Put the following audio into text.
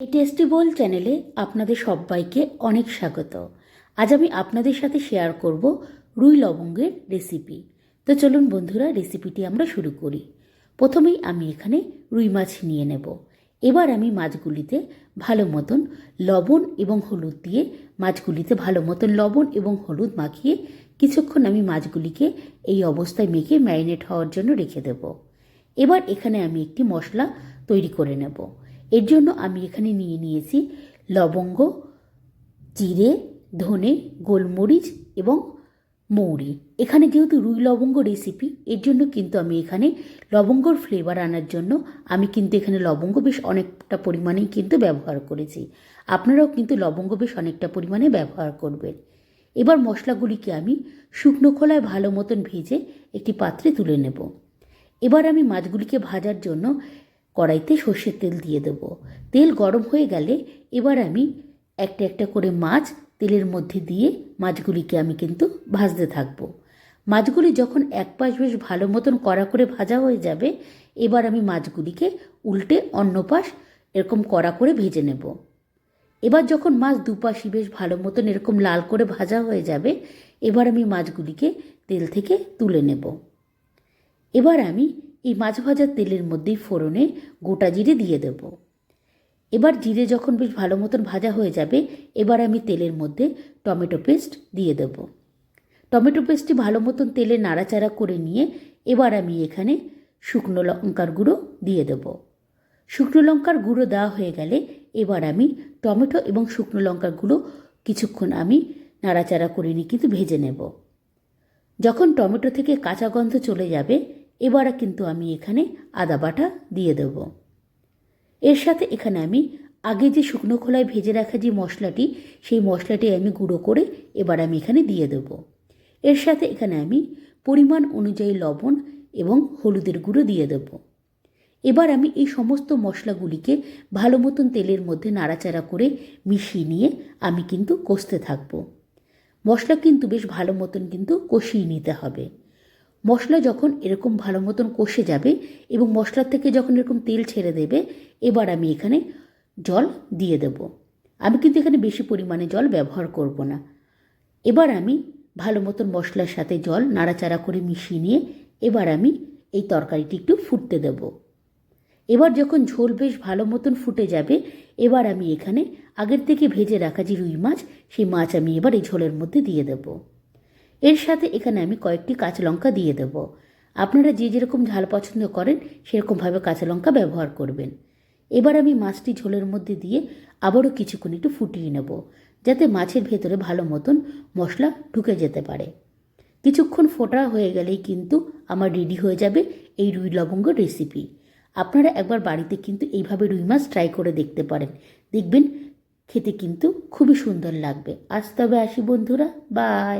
এই টেস্টি বোল চ্যানেলে আপনাদের সবাইকে অনেক স্বাগত। আজ আমি আপনাদের সাথে শেয়ার করব রুই লবঙ্গের রেসিপি তো চলুন বন্ধুরা রেসিপিটি আমরা শুরু করি। প্রথমেই আমি এখানে রুই মাছ নিয়ে নেব। এবার আমি মাছগুলিতে ভালো মতন লবণ এবং হলুদ দিয়ে মাছগুলিতে ভালো মতন লবণ এবং হলুদ মাখিয়ে কিছুক্ষণ আমি মাছগুলিকে এই অবস্থায় মেখে ম্যারিনেট হওয়ার জন্য রেখে দেব। এবার এখানে আমি একটি মশলা তৈরি করে নেব। এর জন্য আমি এখানে নিয়ে নিয়েছি লবঙ্গ, জিরে, ধনে, গোলমরিচ এবং মৌরি। এখানে যেহেতু রুই লবঙ্গ রেসিপি এর জন্য কিন্তু আমি এখানে লবঙ্গর ফ্লেভার আনার জন্য আমি কিন্তু এখানে লবঙ্গ বেশ অনেকটা পরিমাণেই কিন্তু ব্যবহার করেছি। আপনারাও কিন্তু লবঙ্গ বেশ অনেকটা পরিমাণে ব্যবহার করবেন। এবার মশলাগুলিকে আমি শুকনো খোলায় ভালো মতন ভেজে একটি পাত্রে তুলে নেব। এবার আমি মাছগুলিকে ভাজার জন্য কড়াইতে সর্ষের তেল দিয়ে দেব। তেল গরম হয়ে গেলে এবার আমি একটা একটা করে মাছ তেলের মধ্যে দিয়ে মাছগুলিকে আমি কিন্তু ভাজতে থাকব। মাছগুলি যখন এক পাশ বেশ ভালো মতন কড়া করে ভাজা হয়ে যাবে, এবার আমি মাছগুলিকে উল্টে অন্য পাশ এরকম কড়া করে ভেজে নেব। এবার যখন মাছ দুপাশই বেশ ভালো মতন এরকম লাল করে ভাজা হয়ে যাবে, এবার আমি মাছগুলিকে তেল থেকে তুলে নেব। এবার আমি এই মাছ ভাজার তেলের মধ্যেই ফোড়নে গোটা জিরে দিয়ে দেব। এবার জিরে যখন বেশ ভালো মতন ভাজা হয়ে যাবে, এবার আমি তেলের মধ্যে টমেটো পেস্ট দিয়ে দেব। টমেটো পেস্টটি ভালো মতন তেলে নাড়াচাড়া করে নিয়ে এবার আমি এখানে শুকনো লঙ্কার গুঁড়ো দিয়ে দেব। শুকনো লঙ্কার গুঁড়ো দেওয়া হয়ে গেলে এবার আমি টমেটো এবং শুকনো লঙ্কার গুঁড়ো কিছুক্ষণ আমি নাড়াচাড়া করে নিয়ে কিন্তু ভেজে নেব। যখন টমেটো থেকে কাঁচা গন্ধ চলে যাবে এবার কিন্তু আমি এখানে আদা বাটা দিয়ে দেব। এর সাথে এখানে আমি আগে যে শুকনো খোলায় ভেজে রাখা যে মশলাটি, সেই মশলাটি আমি গুঁড়ো করে এবার আমি এখানে দিয়ে দেব। এর সাথে এখানে আমি পরিমাণ অনুযায়ী লবণ এবং হলুদের গুঁড়ো দিয়ে দেব। এবার আমি এই সমস্ত মশলাগুলিকে ভালো মতন তেলের মধ্যে নাড়াচাড়া করে মিশিয়ে নিয়ে আমি কিন্তু কষতে থাকব। মশলা কিন্তু বেশ ভালো মতন কিন্তু কষিয়ে নিতে হবে। মশলা যখন এরকম ভালো মতন কষে যাবে এবং মশলার থেকে যখন এরকম তেল ছেড়ে দেবে, এবার আমি এখানে জল দিয়ে দেব। আমি কিন্তু এখানে বেশি পরিমাণে জল ব্যবহার করব না। এবার আমি ভালো মতন মশলার সাথে জল নাড়াচাড়া করে মিশিয়ে নিয়ে এবার আমি এই তরকারিটি একটু ফুটতে দেব। এবার যখন ঝোল বেশ ভালো মতন ফুটে যাবে, এবার আমি এখানে আগের থেকে ভেজে রাখা যে রুই মাছ, সেই মাছ আমি এবার এই ঝোলের মধ্যে দিয়ে দেবো। এর সাথে এখানে আমি কয়েকটি কাঁচা লঙ্কা দিয়ে দেব। আপনারা যে যেরকম ঝাল পছন্দ করেন, সেরকমভাবে কাঁচা লঙ্কা ব্যবহার করবেন। এবার আমি মাছটি ঝোলের মধ্যে দিয়ে আবারও কিছুক্ষণ একটু ফুটিয়ে নেব, যাতে মাছের ভেতরে ভালো মতন মশলা ঢুকে যেতে পারে। কিছুক্ষণ ফোটা হয়ে গেলেই কিন্তু আমার রেডি হয়ে যাবে এই রুই লবঙ্গ রেসিপি আপনারা একবার বাড়িতে কিন্তু এইভাবে রুই মাছ ট্রাই করে দেখতে পারেন। দেখবেন খেতে কিন্তু খুবই সুন্দর লাগবে। আজ তবে আসি বন্ধুরা বাই